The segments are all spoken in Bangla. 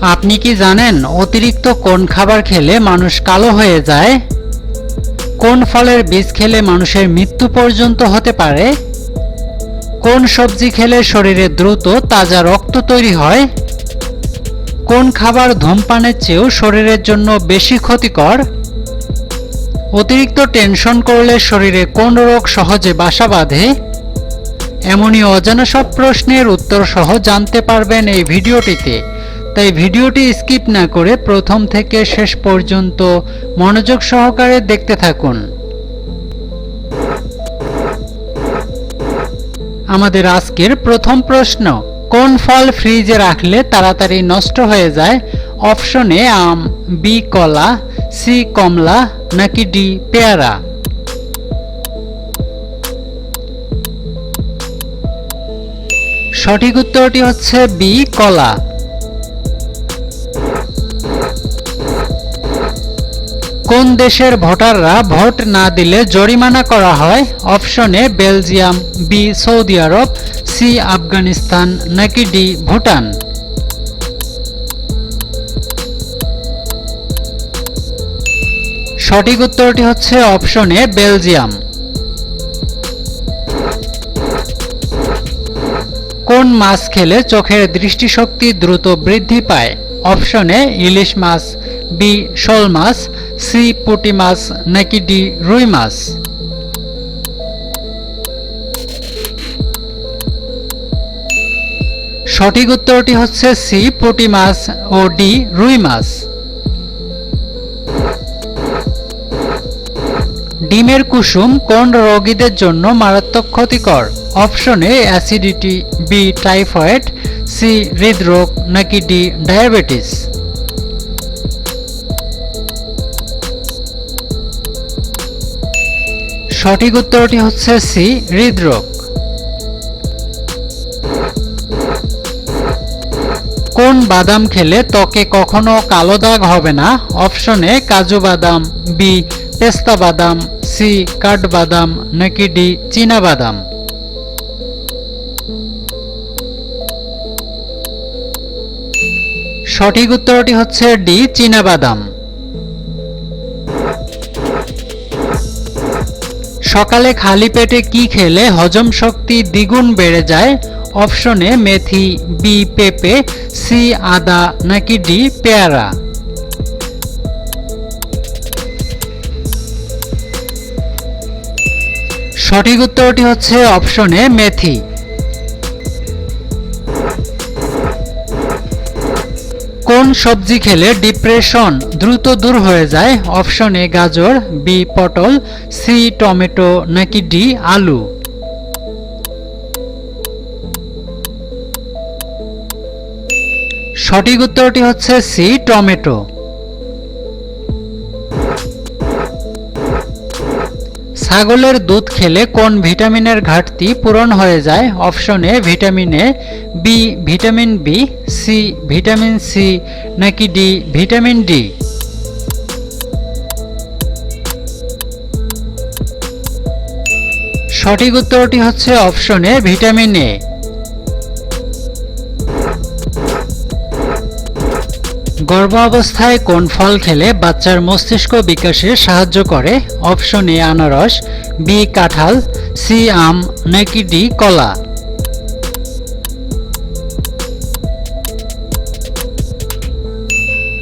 আপনি কি জানেন অতিরিক্ত কোন খাবার খেলে মানুষ কালো হয়ে যায়? কোন ফলের বীজ খেলে মানুষের মৃত্যু পর্যন্ত হতে পারে? কোন সবজি খেলে শরীরে দ্রুত তাজা রক্ত তৈরি হয়? কোন খাবার ধূমপানের চেয়েও শরীরের জন্য বেশি ক্ষতিকর? অতিরিক্ত টেনশন করলে শরীরে কোন রোগ সহজে বাসা বাঁধে? এমনই অজানা সব প্রশ্নের উত্তর সহ জানতে পারবেন এই ভিডিওটিতে। তাই ভিডিওটি স্কিপ না করে প্রথম থেকে শেষ পর্যন্ত মনোযোগ সহকারে দেখতে থাকুন। আমাদের আজকের প্রথম প্রশ্ন, কোন ফল ফ্রিজে রাখলে তাড়াতাড়ি নষ্ট হয়ে যায়? অপশন এ আম, বি কলা, সি কমলা, নাকি ডি পেয়ারা? সঠিক উত্তরটি হচ্ছে বি কলা। কোন দেশের ভোটাররা ভোট না দিলে জরিমানা করা হয়? Option A, Belgium, B, Saudi Arab, C, Afghanistan, নাকি ডি, ভুটান? সঠিক উত্তরটি হচ্ছে অপশন এ, বেলজিয়াম। কোন মাছ খেলে চোখের দৃষ্টিশক্তি দ্রুত বৃদ্ধি পায়? অপশনে ইলিশ মাছ, বি, শোল মাছ সি পুঁটি মাছ নাকি ডি রুই মাছ? সঠিক উত্তরটি হচ্ছে সি, পুঁটি মাছ ও ডি রুই মাছ। ডিমের কুসুম কোন রোগীদের জন্য মারাত্মক ক্ষতিকর? Option A, acidity, B, typhoid, C, হৃদরোগ, নাকি ডি, ডায়াবেটিস? সঠিক উত্তরটি হচ্ছে সি, হৃদরোগ। কোন বাদাম খেলে ত্বকে কখনো কালো দাগ হবে না? অপশনে কাজু বাদাম, বি, পেস্তা বাদাম, সি কাঠবাদাম নাকি ডি, চীনা বাদাম। সঠিক উত্তরটি হচ্ছে ডি, চীনা বাদাম। সকালে খালি পেটে কি খেলে হজম শক্তি দ্বিগুণ বেড়ে যায়? অপশনে মেথি, বি, পেঁপে, সি, আদা, নাকি ডি, পেয়ারা? সঠিক উত্তরটি হচ্ছে অপশনে মেথি। কোন সবজি খেলে ডিপ্রেশন দ্রুত দূর হয়ে যায়? অপশন এ গাজর, বি পটল, সি টমেটো, নাকি ডি আলু? সঠিক উত্তরটি হচ্ছে সি টমেটো। ছাগলের দুধ খেলে কোন ভিটামিনের ঘাটতি পূরণ হয়ে যায়? Option A, vitamin A B vitamin B C vitamin C নাকি ডি ভিটামিন ডি সঠিক উত্তরটি হচ্ছে অপশন এ, ভিটামিন এ। গর্ভাবস্থায় কোন ফল খেলে বাচ্চার মস্তিষ্ক বিকাশে সাহায্য করে? অপশন এ, আনারস, বি, কাঁঠাল, সি, আম, নাকি ডি, কলা?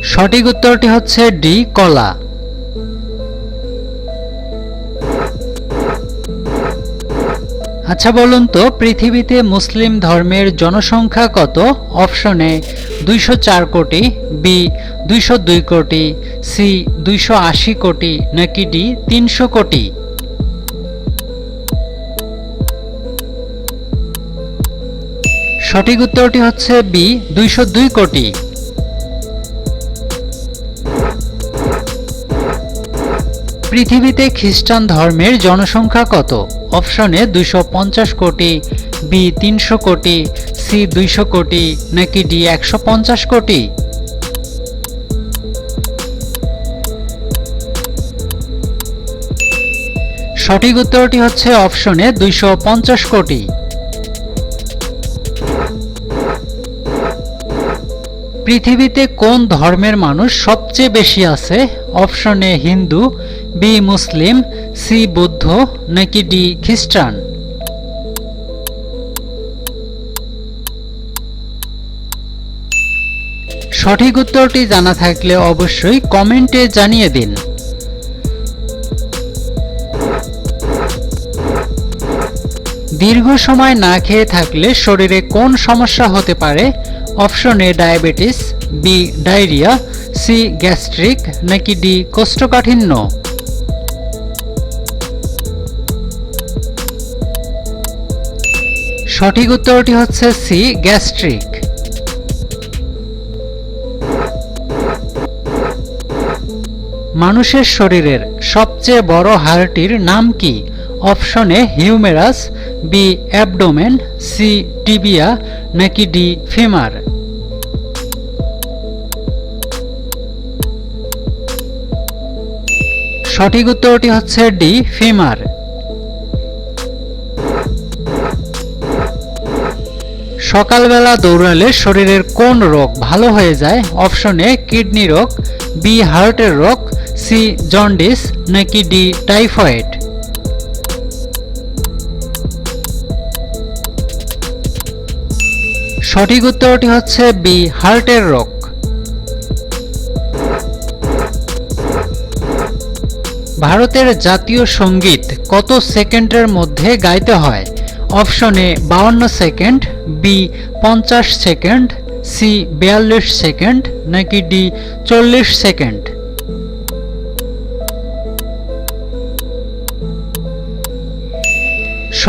সঠিক উত্তরটি হচ্ছে ডি, কলা। আচ্ছা বলুন তো, পৃথিবীতে মুসলিম ধর্মের জনসংখ্যা কত? অপশনে দুইশো চার কোটি বি দুইশো দুই কোটি সি দুইশো আশি কোটি, নাকি ডি তিনশো কোটি? সঠিক উত্তরটি হচ্ছে বি দুইশো দুই কোটি। পৃথিবীতে খ্রিস্টান ধর্মের জনসংখ্যা কত? অপশনে দুইশো পঞ্চাশ কোটি বি তিনশো কোটি সি দুইশো কোটি, নাকি ডি একশো পঞ্চাশ কোটি? সঠিক উত্তরটি হচ্ছে অপশনে দুইশো পঞ্চাশ কোটি। পৃথিবীতে কোন ধর্মের মানুষ সবচেয়ে বেশি আছে? Option Hindu, B Muslim, C বৌদ্ধ, নাকি ডি খ্রিস্টান? সঠিক উত্তরটি জানা থাকলে অবশ্যই কমেন্টে জানিয়ে দিন। দীর্ঘ সময় না খেয়ে থাকলে শরীরে কোন সমস্যা হতে পারে? Option A, diabetes, B, diarrhoea, C, gastric, নাকি ডি, কোষ্ঠকাঠিন্য? সঠিক উত্তরটি হচ্ছে সি, গ্যাস্ট্রিক। মানুষের শরীরের সবচেয়ে বড় হাড়টির নাম কি? Option A, humerus, B, abdomen, C, tibia, নাকি ডি, ফিমার? সঠিক উত্তরটি হচ্ছে ডি, ফিমার। সকালবেলা দৌড়ালে শরীরের কোন রোগ ভালো হয়ে যায়? অপশন এ, কিডনি রোগ, বি, হার্টের রোগ সি জন্ডিস নাকি ডি টাইফয়েড? সঠিক উত্তরটি হচ্ছে বি, হার্টের রোগ। ভারতের জাতীয় সংগীত কত সেকেন্ডের মধ্যে গাইতে হয়? অপশন এ, বাউন্ন সেকেন্ড, বি, পঞ্চাশ সেকেন্ড, সি, বিয়াল্লিশ সেকেন্ড, নাকি ডি, চল্লিশ সেকেন্ড?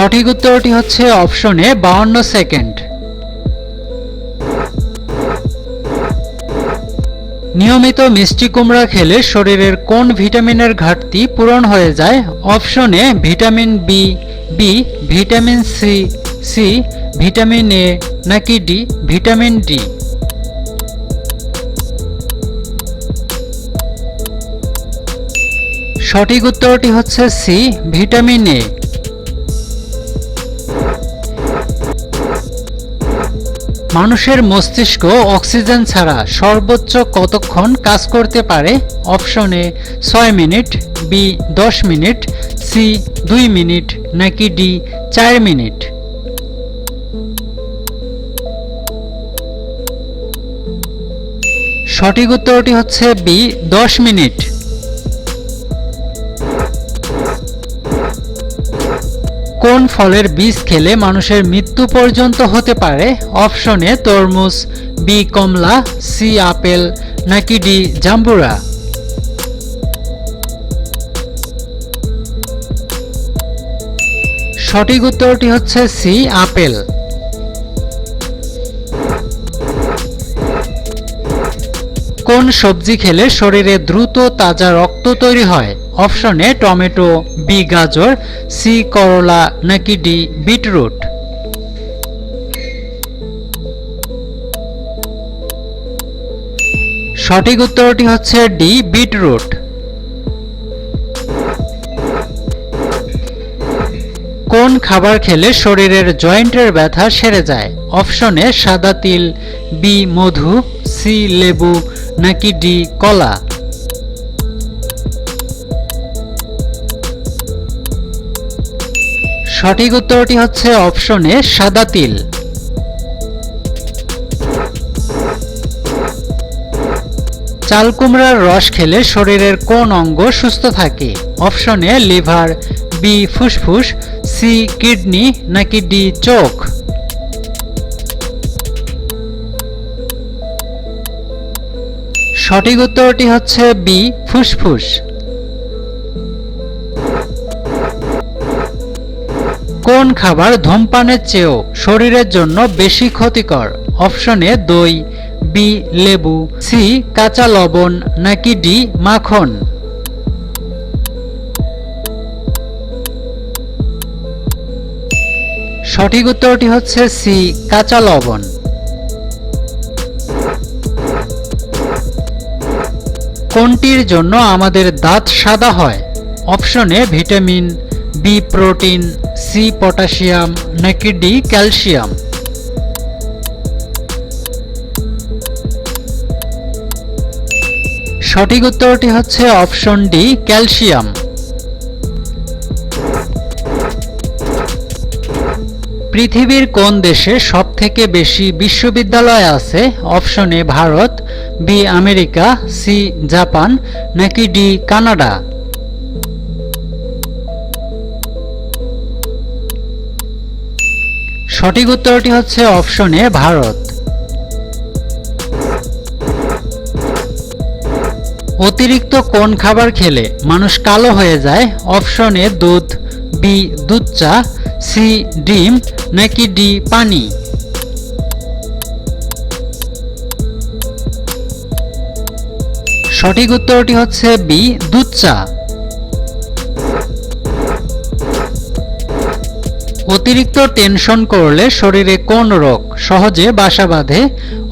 সঠিক উত্তরটি হচ্ছে অপশনে বাউন্ন সেকেন্ড। নিয়মিত মিষ্টি কুমড়া খেলে শরীরের কোন ভিটামিনের ঘাটতি পূরণ হয়ে যায়? অপশনে vitamin B B, vitamin C C, vitamin A, নাকি ডি, ভিটামিন ডি। সঠিক উত্তরটি হচ্ছে সি, ভিটামিন এ। মানুষের মস্তিষ্ক অক্সিজেন ছাড়া সর্বোচ্চ কতক্ষণ কাজ করতে পারে? অপশন এ, ছয় মিনিট, বি, দশ মিনিট, সি, দুই মিনিট, নাকি ডি, চার মিনিট? সঠিক উত্তরটি হচ্ছে বি, দশ মিনিট। কোন ফলের বীজ খেলে মানুষের মৃত্যু পর্যন্ত হতে পারে? অপশনে তরমুজ বি কমলা সি আপেল, নাকি ডি জাম্বুরা? সঠিক উত্তরটি হচ্ছে সি আপেল। কোন সবজি খেলে শরীরে দ্রুত তাজা রক্ত তৈরি হয়? অপশনে টমেটো, বি গাজর, সি করলা, নাকি ডি বিটরুট? সঠিক উত্তরটি হচ্ছে ডি, বিটরুট। কোন খাবার খেলে শরীরের জয়েন্টের ব্যথা সেরে যায়? অপশনে সাদা তিল, বি মধু, সি লেবু, নাকি ডি কলা? সঠিক উত্তরটি হচ্ছে অপশনে সাদা তিল। চাল কুমড়ার রস খেলে শরীরের কোন অঙ্গ সুস্থ থাকে? অপশনে লিভার, বি ফুসফুস, সি কিডনি, নাকি ডি চোখ? সঠিক উত্তরটি হচ্ছে বি ফুসফুস। কোন খাবার ধূমপানের চেয়েও শরীরের জন্য বেশি ক্ষতিকর? অপশনে দই, বি, লেবু, সি, কাঁচা লবণ, নাকি ডি, মাখন? সঠিক উত্তরটি হচ্ছে সি, কাঁচা লবণ। কোনটির জন্য আমাদের দাঁত সাদা হয়? অপশনে vitamin B protein C potassium নাকি ডি ক্যালসিয়াম সঠিক উত্তরটি হচ্ছে অপশন ডি, ক্যালসিয়াম। পৃথিবীর কোন দেশে সবথেকে বেশি বিশ্ববিদ্যালয় আছে? Option A Bharat B America C Japan নাকি ডি কানাডা। সঠিক উত্তরটি হচ্ছে অপশন ভারত। অতিরিক্ত কোন খাবার খেলে মানুষ কালো হয়ে যায়? অপশন দুধ, বি, দুধ চা, সি, ডিম, নাকি ডি, পানি? সঠিক উত্তরটি হচ্ছে বি, দুধ চা। অতিরিক্ত টেনশন করলে শরীরে কোন রোগ? সহজে বাসা বাঁধে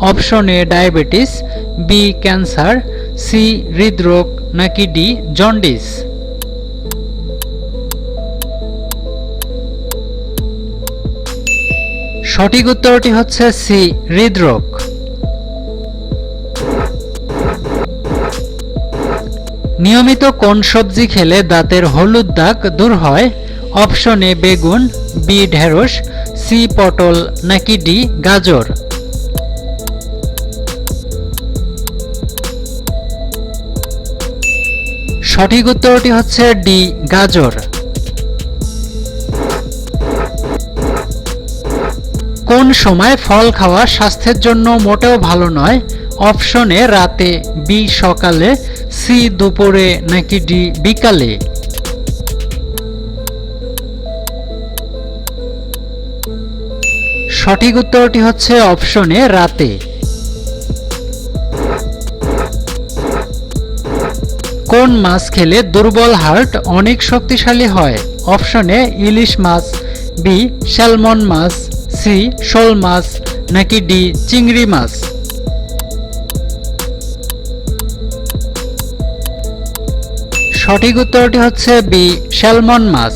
option A diabetes B cancer C হৃদরোগ, নাকি ডি জন্ডিস সঠিক উত্তরটি হচ্ছে সি হৃদরোগ। নিয়মিত কোন সবজি খেলে দাঁতের হলুদ দাগ দূর হয়? অপশন এ বেগুন বি ঢেঁড়স, সি পটল, নাকি ডি গাজর? সঠিক উত্তরটি হচ্ছে ডি, গাজর। কোন সময় ফল খাওয়া স্বাস্থ্যের জন্য মোটেও ভালো নয়? অপশনে রাতে, বি সকালে, সি দুপুরে, নাকি ডি বিকালে? সঠিক উত্তরটি হচ্ছে অপশন রাতে। কোন মাছ খেলে দুর্বল হার্ট অনেক শক্তিশালী হয়? অপশনে ইলিশ মাছ বি স্যালমন মাছ সি শোল মাছ, নাকি ডি চিংড়ি মাছ? সঠিক উত্তরটি হচ্ছে বি স্যালমন মাছ।